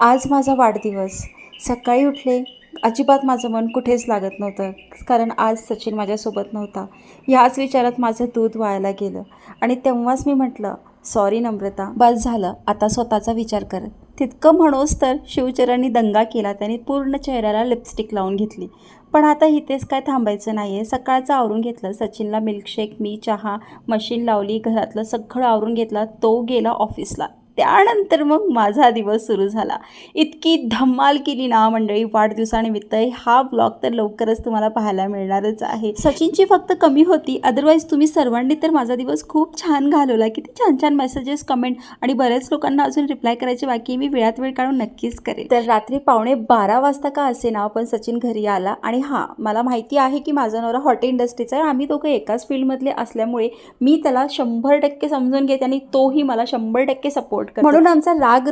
आज माझा वाढदिवस. सकाळी उठले अजिबात माझं मन कुठेच लागत नव्हतं कारण आज सचिन माझ्यासोबत नव्हता. ह्याच विचारात माझं दूध वाळायला गेलं आणि तेव्हाच मी म्हटलं सॉरी नम्रता बस झालं आता स्वतःचा विचार कर. तितकं म्हणोस तर शिवचरांनी दंगा केला त्याने पूर्ण चेहऱ्याला लिपस्टिक लावून घेतली. पण आता इथेच काय थांबायचं नाही आहे सकाळचं आवरून घेतलं सचिनला मिल्कशेक मी चहा मशीन लावली घरातलं सगळं आवरून घेतला तो गेला ऑफिसला त्यानंतर मग माझा दिवस सुरू झाला. इतकी धमाल केली ना मंडळी वाढदिवसानिमित्त. हा ब्लॉग तर लवकरच तुम्हाला पाहायला मिळणारच आहे. सचिनची फक्त कमी होती. अदरवाईज तुम्ही सर्वांनी तर माझा दिवस खूप छान घालवला. किती छान छान मेसेजेस कमेंट आणि बऱ्याच लोकांना अजून रिप्लाय करायचे बाकी मी वेळात वेळ काढून नक्कीच करेन. तर रात्री पावणे बारा वाजता का असे ना पण सचिन घरी आला. आणि हां मला माहिती आहे की माझा नवरा हॉटेल इंडस्ट्रीचा आहे. आम्ही दोघं एकाच फील्डमधले असल्यामुळे मी त्याला शंभर टक्के समजून घेते आणि तोही मला शंभर टक्के सपोर्ट करतो म्हणून आमचा राग